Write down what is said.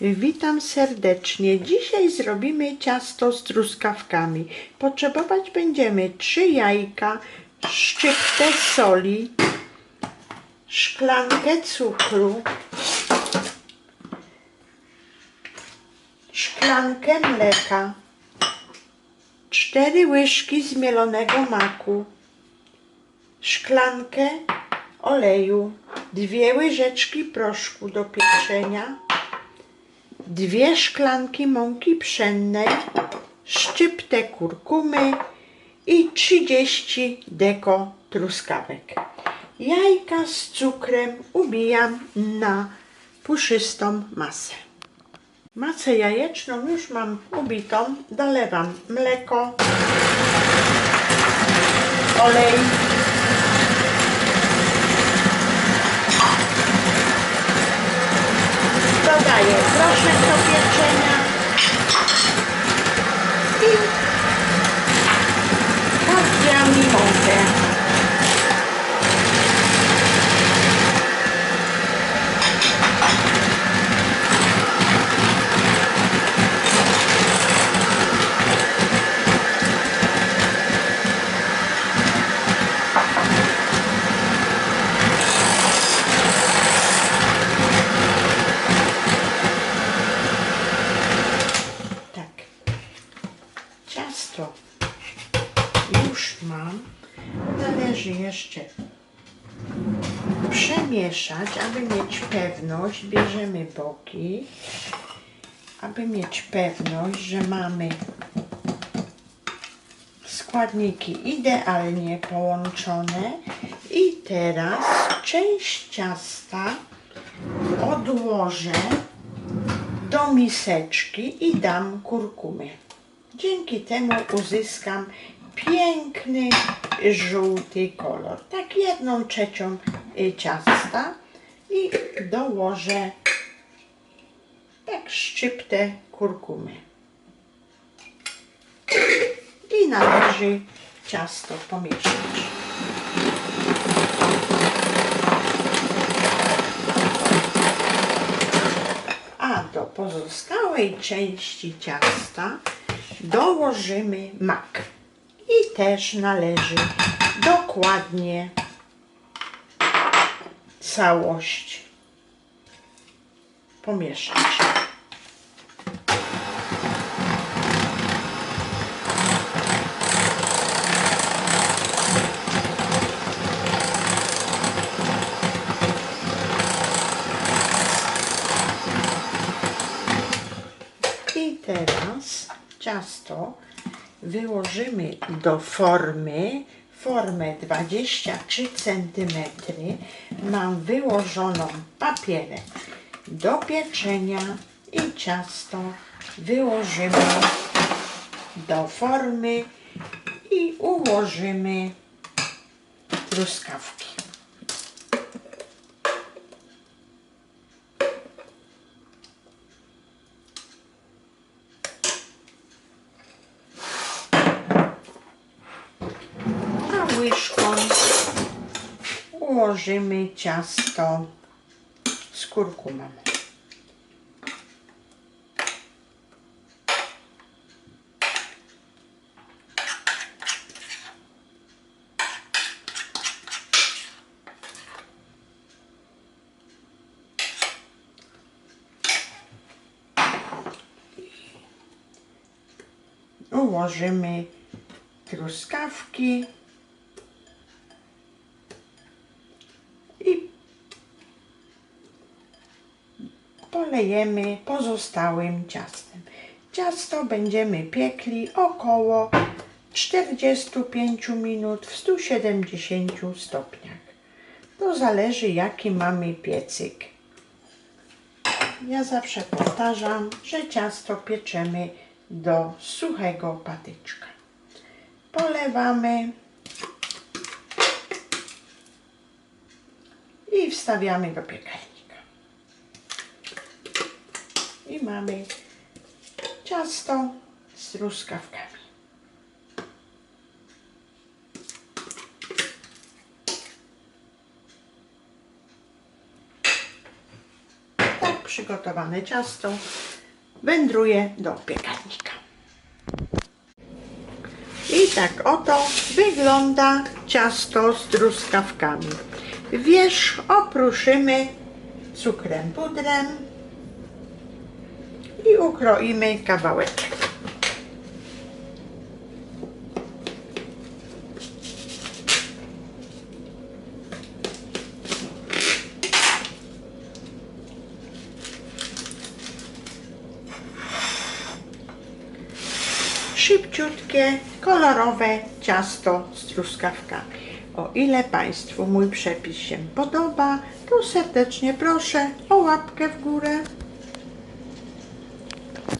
Witam serdecznie. Dzisiaj zrobimy ciasto z truskawkami. Potrzebować będziemy 3 jajka, szczyptę soli, szklankę cukru, szklankę mleka, 4 łyżki zmielonego maku, szklankę oleju, dwie łyżeczki proszku do pieczenia, dwie szklanki mąki pszennej, szczyptę kurkumy i 30 deko truskawek. Jajka z cukrem ubijam na puszystą masę. Masę jajeczną już mam ubitą, dolewam mleko, olej, dodaję proszek do pieczenia i podgrzam mąkę. Tak. Ciasto już mam. Należy jeszcze przemieszać, aby mieć pewność. Bierzemy boki, aby mieć pewność, że mamy składniki idealnie połączone. I teraz część ciasta odłożę do miseczki i dam kurkumy. Dzięki temu uzyskam piękny żółty kolor. Tak jedną trzecią y, ciasta i dołożę tak szczyptę kurkumy. I należy ciasto pomieszać. A do pozostałej części ciasta dołożymy mak. I też należy dokładnie całość pomieszać. I teraz ciasto wyłożymy do formy, formę 23 cm. Mam wyłożoną papierek do pieczenia i ciasto wyłożymy do formy i ułożymy truskawki. a łyżką ułożymy ciasto z kurkumą. Ułożymy truskawki polejemy pozostałym ciastem. Ciasto będziemy piekli około 45 minut w 170 stopniach. To zależy jaki mamy piecyk. Ja zawsze powtarzam, że ciasto pieczemy do suchego patyczka. Polewamy i wstawiamy do piekarnika. I mamy ciasto z truskawkami. Tak przygotowane ciasto wędruje do piekarnika. I tak oto wygląda ciasto z truskawkami. Wierzch opruszymy cukrem pudrem i ukroimy kawałeczek. szybciutkie, kolorowe ciasto z truskawkami. O ile Państwu mój przepis się podoba, to serdecznie proszę o łapkę w górę.